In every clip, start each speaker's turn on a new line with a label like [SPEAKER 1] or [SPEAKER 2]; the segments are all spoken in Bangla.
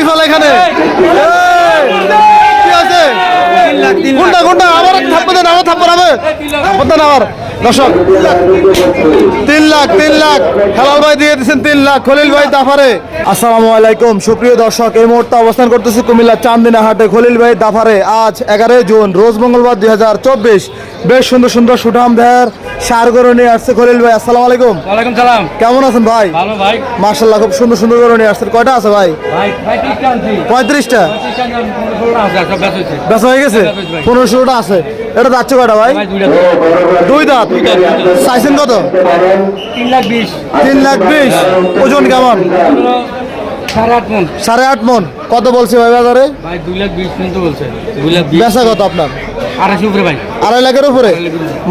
[SPEAKER 1] কি ফল এখানে কি আছে কোনটা কোনটা আবার থাপ্পর দেন আবার থাপ্পর হবে থাপ্পর দেন আবার দর্শক তিন লাখ তিন লাখ। হেলাল ভাই দিয়ে দিচ্ছেন তিন লাখ। খলিল ভাই দাফারে। আসসালামু আলাইকুম। সুপ্রিয় দর্শক এই মুহূর্তে অবস্থান করতেছি কুমিল্লা চান্দিনা হাটে। খলিল ভাই দাফারে আজ এগারোই জুন রোজ মঙ্গলবার দুই হাজার চব্বিশ। বেশ সুন্দর সুন্দর সুঠাম দেহের সার গরু নিয়ে আসছে খলিল ভাই। আসসালামু আলাইকুম।
[SPEAKER 2] ওয়ালাইকুম সালাম।
[SPEAKER 1] কেমন আছেন ভাই?
[SPEAKER 2] ভালো ভাই।
[SPEAKER 1] মার্শাল্লাহ খুব সুন্দর সুন্দর গরু নিয়ে আসছেন। কয়টা আছে ভাই? পঁয়ত্রিশটা? বেচা হয়ে গেছে। পনেরো ষোলোটা আছে। এটা যাচ্ছে কয়টা ভাই? দুই দাঁত। চাইছেন কত?
[SPEAKER 2] তিন লাখ বিশ।
[SPEAKER 1] তিন লাখ বিশ। ওজন কেমন?
[SPEAKER 2] সাড়ে আট মন।
[SPEAKER 1] কত বলছে ভাই বাজারে? বেচা কত আপনার? আড়াই লাখের উপরে?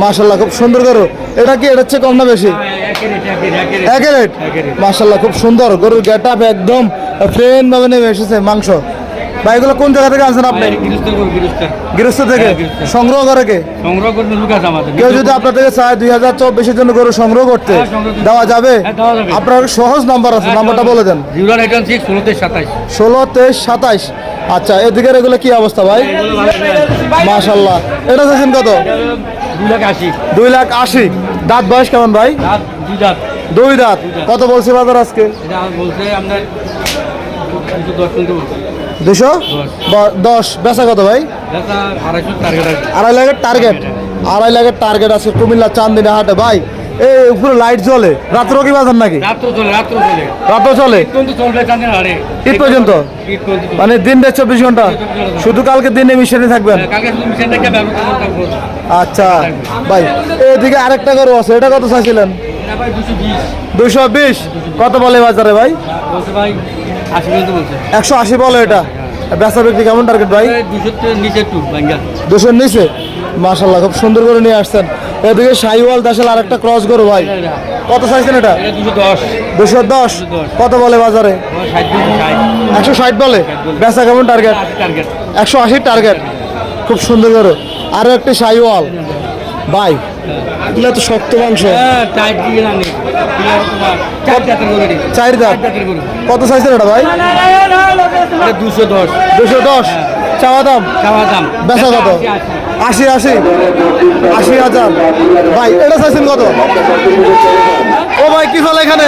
[SPEAKER 1] মার্শাল্লাহ খুব সুন্দর গরু। এটা কি এটা হচ্ছে কম না বেশি?
[SPEAKER 2] রেট, একের, একের রেট।
[SPEAKER 1] মার্শাল্লাহ খুব সুন্দর। গরুর গেট আপ একদম ফ্রেন ভাবে নেমে এসেছে মাংস। ভাই এগুলো কোন জায়গা থেকে আনছেন আপনি। গৃহস্থ থেকে?
[SPEAKER 2] হ্যাঁ,
[SPEAKER 1] সংগ্রহ করে কে?
[SPEAKER 2] সংগ্রহ করতে লোক আছে আমাদের।
[SPEAKER 1] কেউ যদি আপনার থেকে চায় দুই হাজার চব্বিশের জন্য গরু সংগ্রহ করতে
[SPEAKER 2] হ্যাঁ,
[SPEAKER 1] দেওয়া যাবে?
[SPEAKER 2] হ্যাঁ, দেওয়া যাবে।
[SPEAKER 1] আপনার সহজ নাম্বার আছে নাম্বারটা বলে দেন। ষোলো তেইশ সাতাইশ। আচ্ছা এদিকের এগুলো কি অবস্থা ভাই? মাশাল্লাহ এটা চাইছেন কত?
[SPEAKER 2] দুই লাখ আশি।
[SPEAKER 1] দাঁত বয়স কেমন ভাই?
[SPEAKER 2] দুই দাঁত।
[SPEAKER 1] কত বলছে বাজার আজকে?
[SPEAKER 2] বলছে আপনার দুশো? দশ।
[SPEAKER 1] বেচা কত ভাই? আড়াই লাখের টার্গেট আড়াই লাখের টার্গেট আছে কুমিল্লা চান্দিনা হাটে। ভাই এই উপরে লাইট জ্বলে। রাত্র কি বাজার নাকি?
[SPEAKER 2] রাত্র চলে
[SPEAKER 1] ঈদ পর্যন্ত? মানে দিন দেড় চব্বিশ ঘণ্টা? শুধু কালকে দিনে মিশনে থাকবেন?
[SPEAKER 2] থাকব
[SPEAKER 1] আচ্ছা। ভাই এদিকে আরেকটা গরু আছে। এটা কত চাইছিলেন?
[SPEAKER 2] দুশো বিশ।
[SPEAKER 1] কত বলে বাজারে ভাই একশো আশি বলে এটা। বেচা বিক্রি কেমন টার্গেট ভাই?
[SPEAKER 2] একটু
[SPEAKER 1] দুশোর নিচে? মাশাল্লাহ খুব সুন্দর করে নিয়ে আসছেন। এদিকে সাইওয়াল দাসাল আরেকটা ক্রস গরু ভাই। কত চাইছেন এটা?
[SPEAKER 2] দুশো দশ।
[SPEAKER 1] কত বলে বাজারে? একশো ষাট বলে? বেচা কেমন টার্গেট
[SPEAKER 2] টার্গেট
[SPEAKER 1] একশো আশি টার্গেট খুব সুন্দর করে আরও একটি সাইওয়াল। ভাই এগুলো তো শক্ত মাংস।
[SPEAKER 2] হ্যাঁ চার
[SPEAKER 1] দাঁত? কত চাইছেন এটা ভাই?
[SPEAKER 2] দুশো দশ।
[SPEAKER 1] দুশো দশ? চাওয়া দাম?
[SPEAKER 2] চাওয়া দাম।
[SPEAKER 1] বেচা কত?
[SPEAKER 2] আশি, আশি।
[SPEAKER 1] আশি হাজার। ভাই এটা চাইছেন কত? ও ভাই কি ফল এখানে?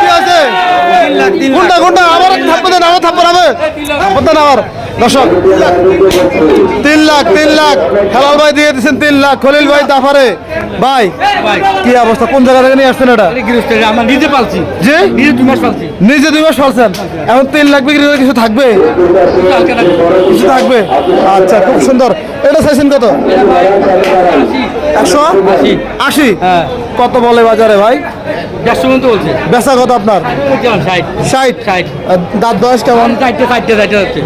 [SPEAKER 1] কি আছে কোনটা কোনটা আবার থাপ্পর আবার দর্শক তিন লাখ তিন লাখ। হেলাল ভাই দিয়ে দিচ্ছেন তিন লাখ। খলিল ভাই দাফারে। ভাই কি অবস্থা? কোন জায়গা থেকে নিয়ে আসছেন এটা?
[SPEAKER 2] আমরা নিজে পালছি।
[SPEAKER 1] জি?
[SPEAKER 2] নিজে দু মাস পালছি।
[SPEAKER 1] নিজে দুই মাস ফলছেন এখন তিন লাখ বিক্রি করে কিছু থাকবে? কিছু থাকবে? আচ্ছা খুব সুন্দর। এটা চাইছেন কত। একশো?
[SPEAKER 2] আশি। হ্যাঁ
[SPEAKER 1] কত বলে বাজারে ভাই?
[SPEAKER 2] দেড়শো পর্যন্ত বলছে।
[SPEAKER 1] বেচা কত আপনার?
[SPEAKER 2] ষাট।
[SPEAKER 1] ষাট? দাঁত বয়স কেমন?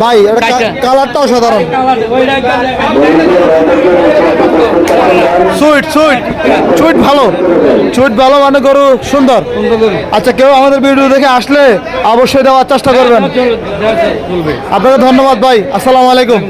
[SPEAKER 1] ভাই এটা
[SPEAKER 2] চারটে।
[SPEAKER 1] কালারটাও সাধারণ সুইট সুইট। সুইট ভালো। সুইট ভালো মানে গরু সুন্দর। আচ্ছা কেউ আমাদের ভিডিও দেখে আসলে অবশ্যই দেওয়ার চেষ্টা করবেন। আপনাকে ধন্যবাদ ভাই। আসসালামু আলাইকুম।